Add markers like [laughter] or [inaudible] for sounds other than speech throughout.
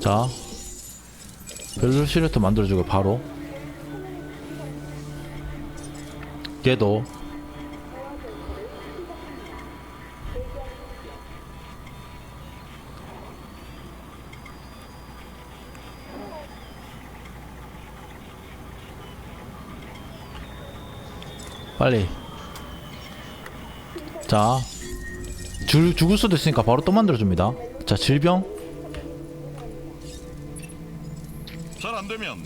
자 벨로시레터 만들어주고 바로. 얘도. 빨리. 자 줄, 죽을 수도 있으니까 바로 또 만들어줍니다. 자 질병 되면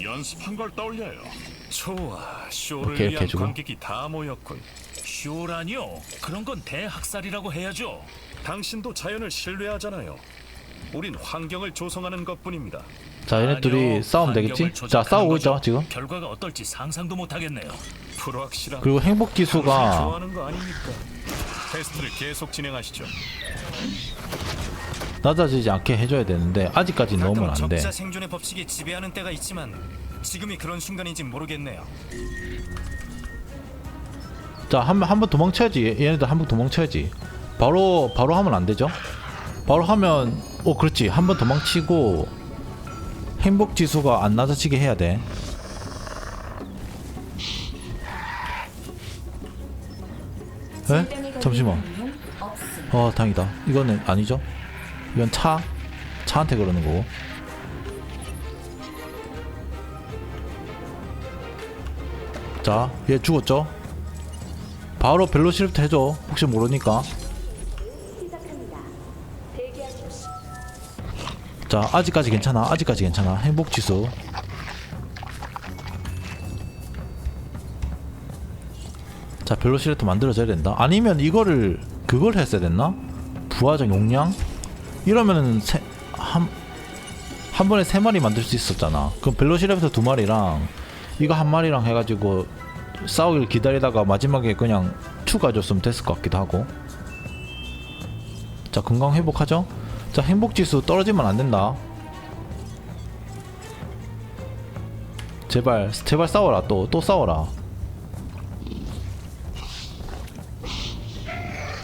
연습한 걸 떠올려요. 좋아, 쇼를 오케이, 이렇게 위한 해주고. 관객이 다 모였군. 쇼라니요? 그런 건 대학살이라고 해야죠. 당신도 자연을 신뢰하잖아요. 우린 환경을 조성하는 것뿐입니다. 자 얘네 둘이 아니요, 싸우면 되겠지? 환경을 자 조작하는 싸우고 거죠. 있죠 지금 결과가 어떨지 상상도 못 하겠네요. 불확실한. 그리고 행복 지수가 좋아하는 거 아닙니까? 테스트를 계속 진행하시죠. 낮아지지 않게 해줘야 되는데 아직까지 넣으면 가끔 안돼 적자 생존의 법칙이 지배하는 때가 있지만 지금이 그런 순간인지 모르겠네요. 자, 한 번 한 번 도망쳐야지. 얘네들 한 번 도망쳐야지. 바로 바로 하면 안 되죠? 바로 하면 오 그렇지. 한 번 도망치고 행복 지수가 안 낮아지게 해야 돼. 에? 잠시만. 어, 다행이다. 이거는 아니죠? 이건 차 차한테 그러는 거고. 자, 얘 죽었죠? 바로 벨로 시프트 해줘. 혹시 모르니까. 자, 아직까지 괜찮아. 아직까지 괜찮아. 행복 지수. 자, 벨로 시프트 만들어져야 된다. 아니면 이거를 그걸 했어야 됐나? 부하적 용량? 이러면은 세, 한, 한 번에 세 마리 만들 수 있었잖아. 그럼 벨로시프트 두 마리랑 이거 한 마리랑 해가지고 싸우길 기다리다가 마지막에 그냥 추가해줬으면 됐을 것 같기도 하고. 자 건강 회복하죠? 자 행복지수 떨어지면 안 된다. 제발 제발 싸워라 또 또 싸워라.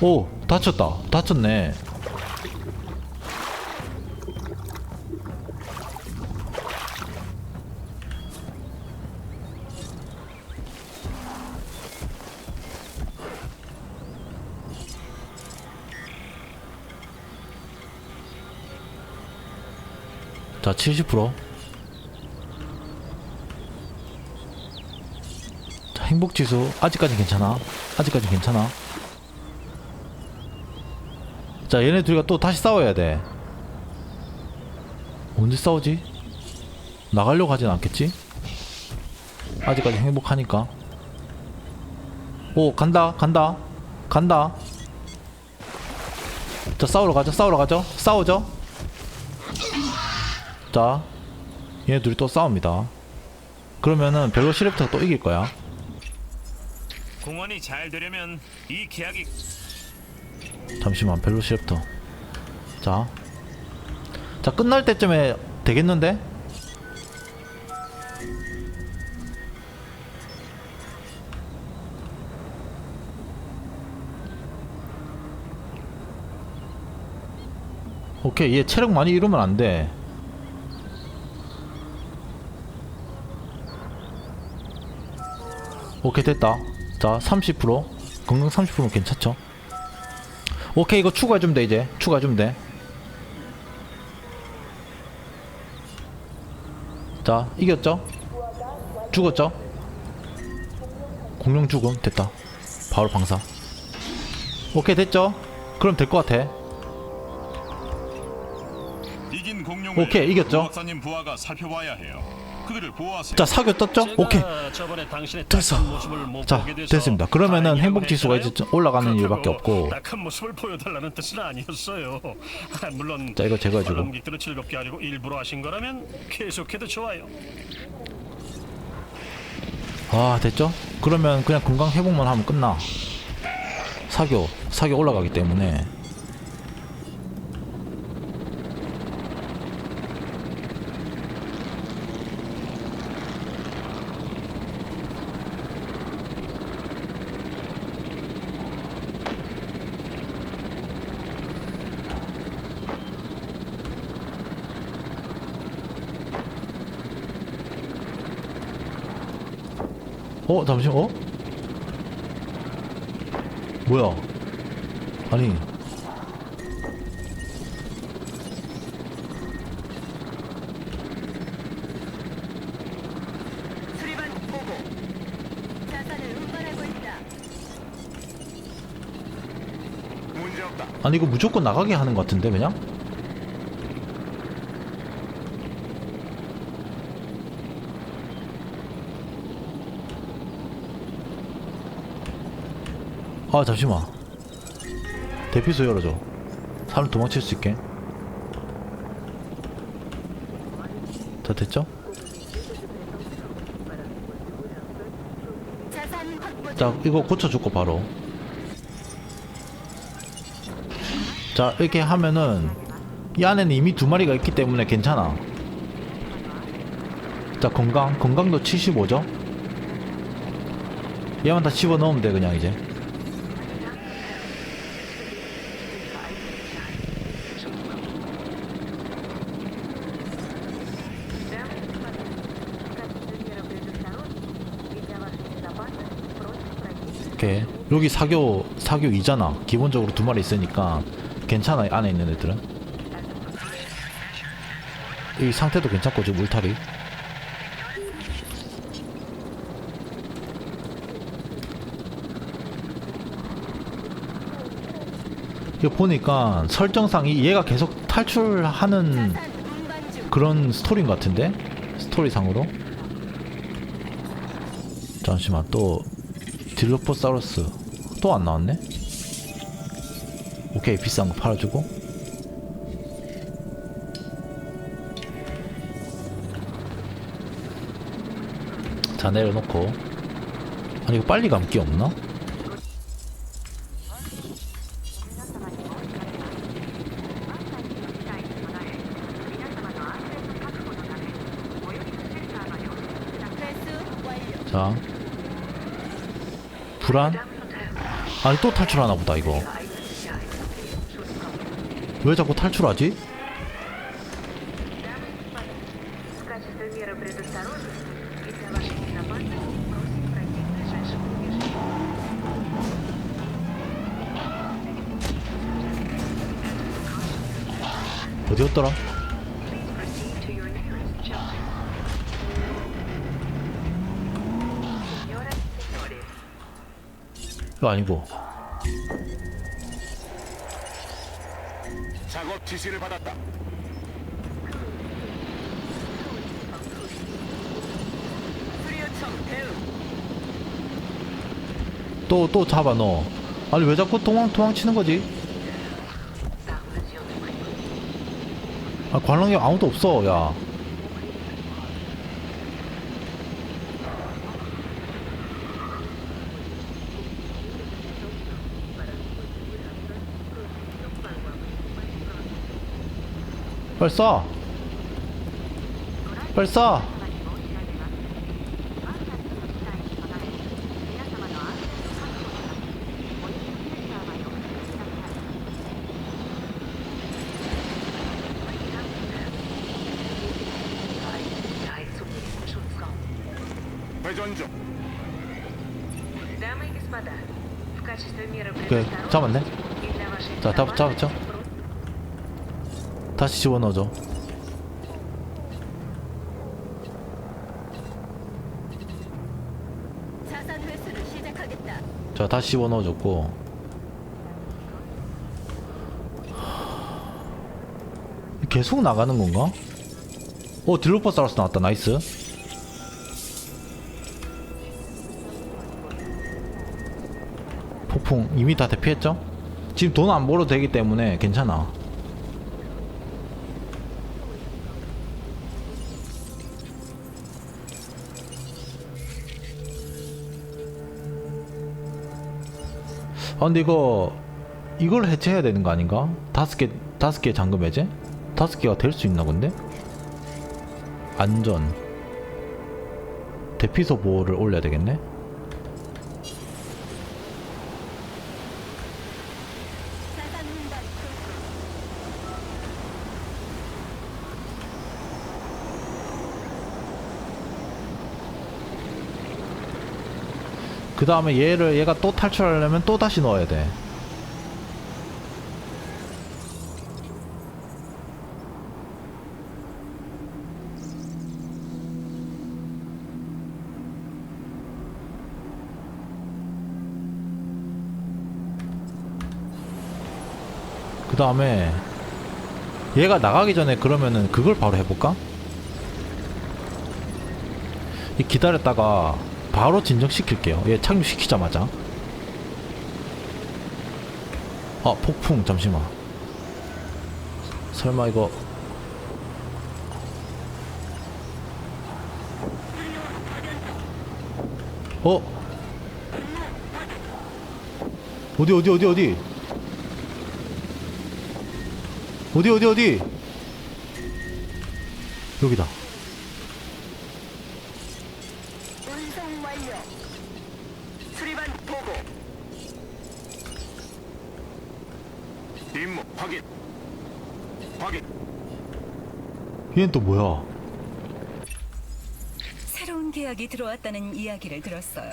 오 다쳤다. 다쳤네 자, 70%. 자, 행복 지수 아직까지 괜찮아. 아직까지 괜찮아. 자, 얘네 둘이가 또 다시 싸워야 돼. 언제 싸우지? 나가려고 하진 않겠지? 아직까지 행복하니까. 오, 간다, 간다, 간다. 자, 싸우러 가죠, 싸우러 가죠, 싸우죠. 자, 얘네 둘이 또 싸웁니다. 그러면은 벨로시랩터가 또 이길 거야. 공원이 잘 되려면 이 계약이 잠시만, 벨로시랩터. 자, 자 끝날 때쯤에 되겠는데? 오케이, 얘 체력 많이 잃으면 안 돼. 오케이 됐다. 자 30% 건강 30% 괜찮죠? 오케이 이거 추가해주면 돼 이제. 추가해주면 돼 자 이겼죠? 죽었죠? 공룡 죽음. 됐다. 바로 방사. 오케이 됐죠? 그럼 될 것 같아. 이긴 공룡을 오케이, 이겼죠? 부하가 살펴봐야 해요. 자 사교 떴죠 오케이 됐어. 자, 됐습니다. 그러면은 행복 지수가. 이제 좀 올라가는 일밖에 없고. 아, 자, 이거 계속해도 좋아요. 아 됐죠? 그러면 그냥 건강 회복만 하면 끝나 사교 사교 올라가기 때문에 어 잠시만 어? 뭐야 아니 수리반 보고. 자산을 운반하고 있다. 아니 이거 무조건 나가게 하는 것 같은데 그냥? 아 잠시만. 대피소 열어줘. 사람 도망칠 수 있게. 자 됐죠? 자 이거 고쳐주고 바로. 자 이렇게 하면은 이 안에는 이미 두 마리가 있기 때문에 괜찮아. 자 건강. 건강도 75죠? 얘만 다 집어넣으면 돼 그냥 이제 오케이 여기 사교 사교 2잖아. 기본적으로 두 마리 있으니까 괜찮아 안에 있는 애들은. 이 상태도 괜찮고 지금 울타리. 이거 보니까 설정상 이 얘가 계속 탈출하는. 그런 스토리인 것 같은데? 스토리상으로? 잠시만 또 딜로포사우루스 또 안 나왔네? 오케이 비싼 거 팔아주고. 자 내려놓고. 아니 이거 빨리 감기 없나? 자. 불안 아니 또 탈출하나 보다 이거 왜 자꾸 탈출하지? 어디였더라? 이거 아니고 작업 지시를 받았다. 수리 요청 대응. 또 또 잡아 너 아니 왜 자꾸 도망 도망 치는 거지? 아 관람객 아무도 없어 야 빨리 쏴 빨리 쏴 Sicherheit zum nächsten Schutzraum. 회전 중. Дамы и господа, в качестве меры 오케이 предосторожности 잡았네 и для вашей 자, 잡, безопасности 잡았죠? 다시 집어넣어줘. 자 다시 집어넣어줬고 계속 나가는 건가? 어 딜로퍼사우루스 나왔다 나이스 폭풍 이미 다 대피했죠? 지금 돈 안 벌어도 되기 때문에 괜찮아 아 근데 이거 이걸 해체해야 되는 거 아닌가? 다섯 개 다섯 개 잠금 해제? 다섯 개가 될 수 있나 근데? 안전 대피소 보호를 올려야 되겠네? 자산 운반 중. 그 다음에 얘를 얘가 또 탈출하려면 또 다시 넣어야 돼. 그 다음에 얘가 나가기 전에 그러면은 그걸 바로 해볼까? 이 기다렸다가 바로 진정시킬게요. 얘 착륙시키자마자. 아 폭풍 잠시만. 설마 이거 어? 어디 어디 어디 어디? 어디 어디 어디? 여기다. 운송 완료. 수리반 보고. 임무 확인. 확인. 얘는 또 뭐야? 새로운 계약이 들어왔다는 이야기를 들었어요.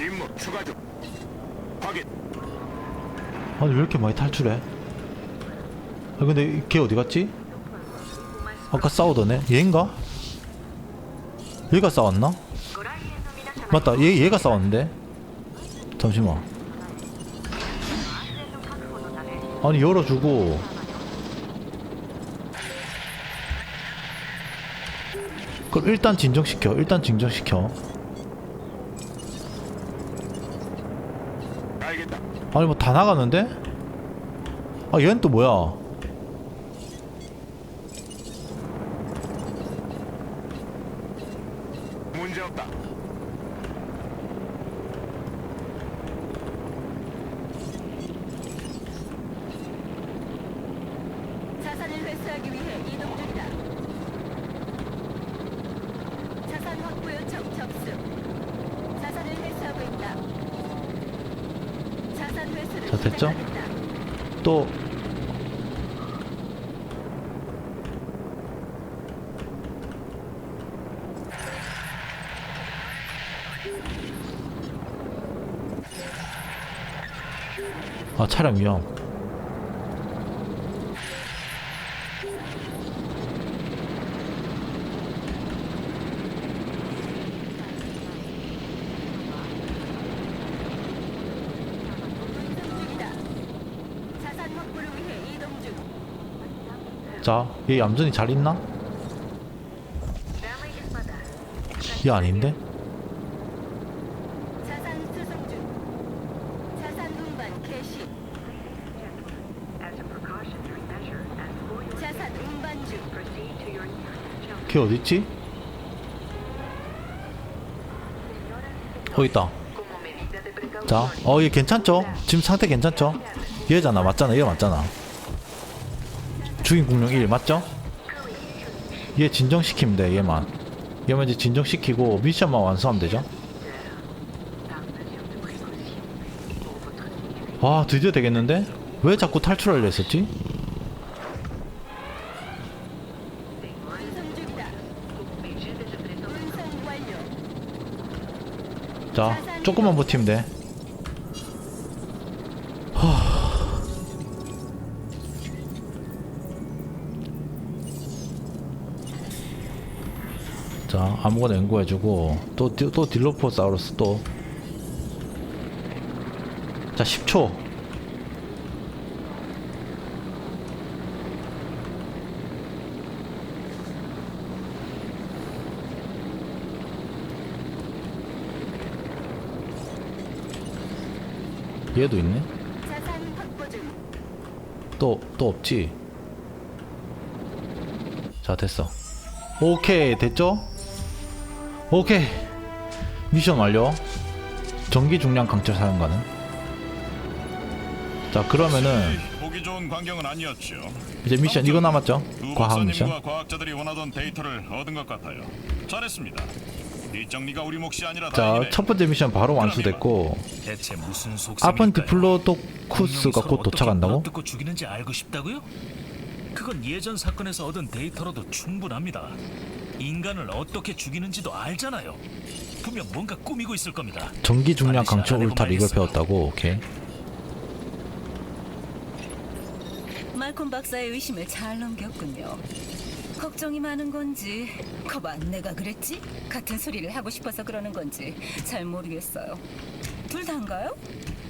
임무 추가 중. 확인. 아니 왜 이렇게 많이 탈출해? 아 근데 걔 어디 갔지? 아까 싸우던 애? 얘인가? 얘가 싸웠나? 맞다 얘, 얘가 싸웠는데? 잠시만. 아니 열어주고. 그럼 일단 진정시켜 일단 진정시켜. 아니 뭐 다 나가는데? 아 얘는 또 뭐야? 회수하기 위해 이동 중이다. 자산 확보 요청 접수. 자산을 회수하고 있다. 자산 회수를 자, 됐죠? 시작하겠다. 또 아, 차량 위험. 운송 중이다. 자산 확보를 위해 이동 중. 자, 얘 얌전히 잘 있나? 얘 아닌데? 걔 어딨지? 어 있다 자, 어 얘 괜찮죠? 지금 상태 괜찮죠? 얘잖아 맞잖아 얘 맞잖아 주인 공룡 1 맞죠? 얘 진정시키면 돼, 얘만. 얘만 이제 진정시키고 미션만 완수하면 되죠? 와, 드디어 되겠는데? 왜 자꾸 탈출하려 했었지? 자, 조금만 버티면 돼. 아무거나 연구해주고 또, 디- 또 딜로포사우루스 또. 자, 10초. 얘도 있네. 자산 확보 중. 또, 또 없지? 자, 됐어. 오케이, 됐죠? 오케이. 미션 완료. 전기 중량 강철 사용가는. 자, 그러면은, 보기 좋은 광경은 아니었죠. 이제 미션 이거 남았죠? 두 과학 박사님과 미션. 과학자들이 원하던 데이터를 얻은 것 같아요. 잘했습니다. 이 정리가 우리 몫이 아니라 자 다행이네. 첫 번째 미션 바로 완수됐고 대체 무슨 속셈일까요? 아픈 디플로도쿠스가 곧 도착한다고? 듣고 죽이는지 알고 싶다고요? 그건 예전 사건에서 얻은 데이터로도 충분합니다. 인간을 어떻게 죽이는지도 알잖아요. 분명 뭔가 꾸미고 있을 겁니다. 전기 중량 강철 울타리 이걸. 배웠다고 오케이 말콤 박사의 의심을 잘 넘겼군요. 걱정이 많은 건지, 거봐, 내가 그랬지? 같은 소리를 하고 싶어서 그러는 건지 잘 모르겠어요. 둘 다인가요?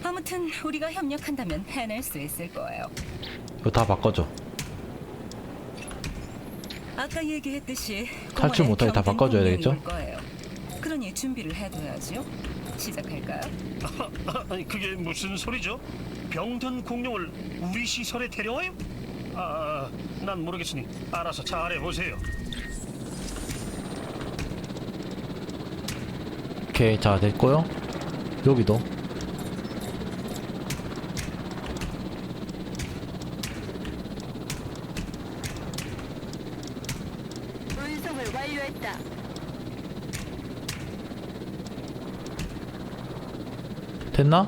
아무튼 우리가 협력한다면 해낼 수 있을 거예요. 이거 다 바꿔줘 아까 얘기했듯이 탈출 못하게 다 바꿔줘야 되겠죠? 그러니 준비를 해둬야죠. 시작할까요? [laughs] 아니 그게 무슨 소리죠? 병든 공룡을 우리 시설에 데려와요? 아, 난 모르겠으니 알아서 잘 해 보세요. 오케이 자 됐고요 여기도 운송을 완료했다. 됐나?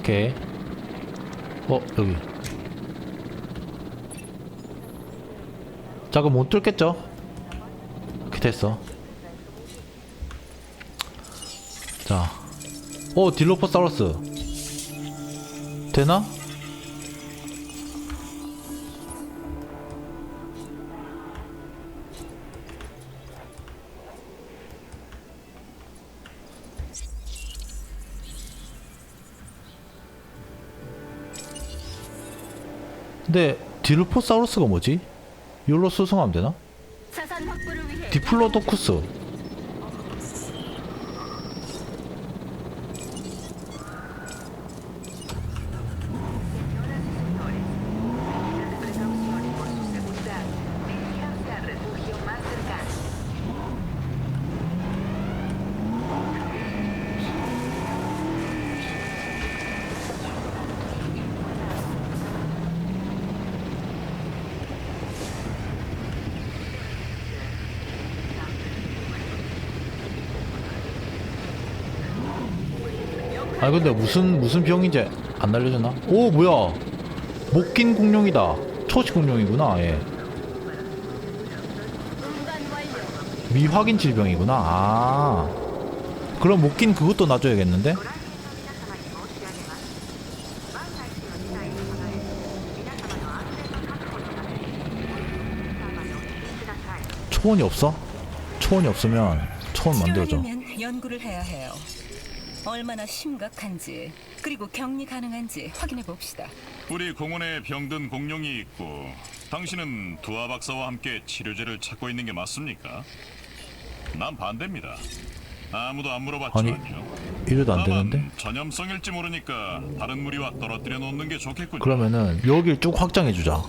오케이 어 여기 자 그럼 못 뚫겠죠? 이렇게 됐어 자, 오 딜로포사우루스 되나? 근데 딜로포사우루스가 뭐지? 이걸로 수송하면 되나? 디플로도쿠스 아 근데 무슨 무슨 병인지 안 날려졌나? 오 뭐야 목긴 공룡이다 초식 공룡이구나 예 미확인 질병이구나 아 그럼 목긴 그것도 놔줘야겠는데? 초원이 없어? 초원이 없으면 초원 만들어줘 연구를 해야 해요. 얼마나 심각한지 그리고 격리 가능한지 확인해 봅시다. 우리 공원에 병든 공룡이 있고 당신은 두아 박사와 함께 치료제를 찾고 있는 게 맞습니까? 난 반대입니다. 아무도 안 물어봤지만요. 이래도 안 다만 되는데? 전염성일지 모르니까 다른 무리와 떨어뜨려 놓는 게 좋겠군요. 그러면은 여길 쭉 확장해 주자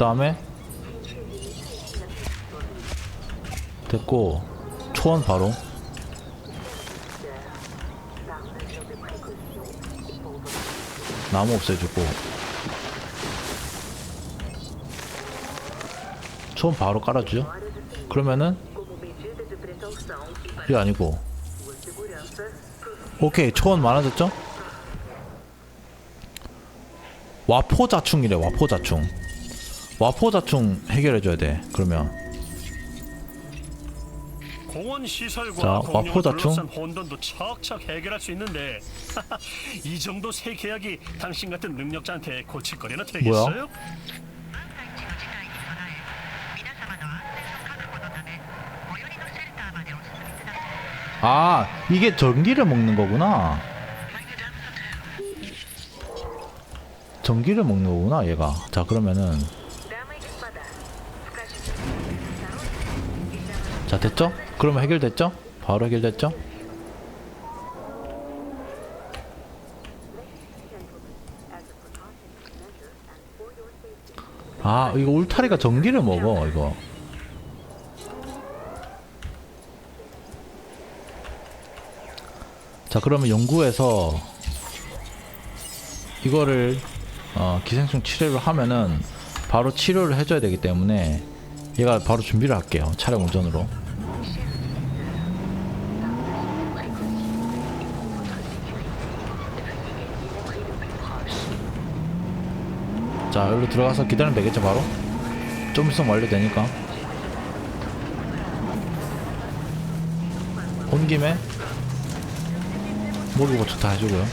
다음에? 됐고 초원 바로. 나무 없애주고. 초원 바로 깔아주죠? 그러면은? 이게 아니고. 오케이 초원 많아졌죠? 와포자충이래 와포자충 와포자충 해결해줘야 돼 그러면. 공원 시설과 자, 와포자충. 둘러싼 혼돈도 척척 해결할 수 있는데. [laughs] 이 정도 새 계약이 당신 같은 능력자한테 고칠 거리나 되겠어요? 아 이게 전기를 먹는 거구나. 전기를 먹는 거구나 얘가. 자 그러면은 됐죠? 그러면 해결됐죠? 바로 해결됐죠? 아 이거 울타리가 전기를 먹어 이거 자 그러면 연구해서 이거를 어, 기생충 치료를 하면은 바로 치료를 해줘야 되기 때문에 얘가 바로 준비를 할게요 차량 운전으로 자 여기로 들어가서 기다리면 되겠죠 바로? 좀 있으면 완료되니까. 온 김에 모르고 좋다 해주고요.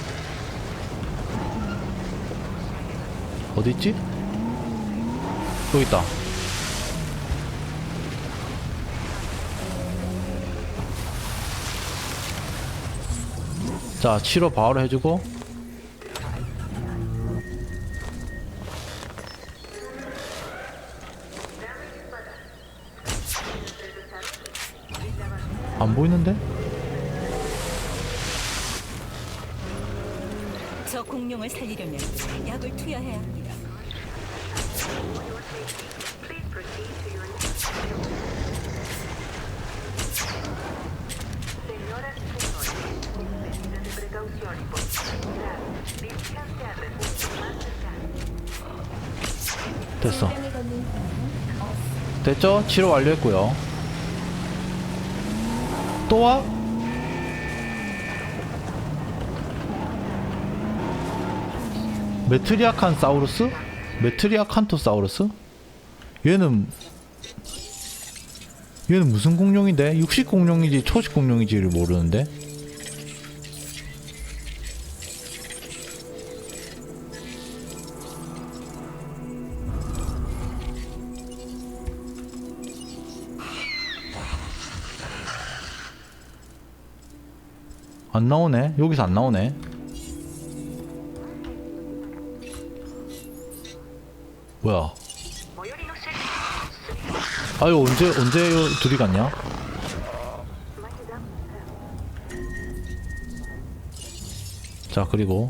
어디 있지? 여기 있다. 자 치료 바로 해주고 안 보이는데? 저 공룡을 살리려면 약을 투여해야 합니다. 됐어 됐죠? 치료 완료했고요 또 와? 메트리아칸 사우루스? 메트리아 칸토사우루스? 얘는 얘는 무슨 공룡인데? 육식 공룡인지 초식 공룡인지를 모르는데 안 나오네. 여기서 안 나오네. 뭐야? 아유 언제 언제 둘이 갔냐? 자 그리고.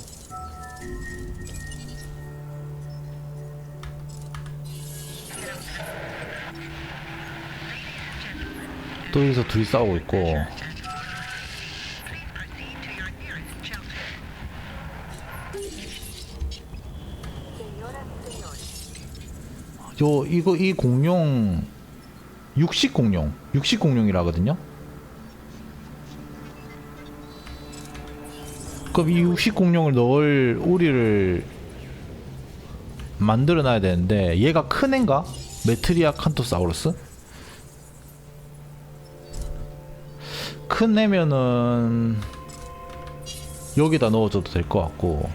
또 여기서 둘이 싸우고 있고. 요 이거 이 공룡 육식 공룡 육식 공룡이라거든요 그럼 이 육식 공룡을 넣을 우리를 만들어 놔야 되는데 얘가 큰 애인가? 메트리아 칸토사우루스? 큰 애면은 여기다 넣어줘도 될 것 같고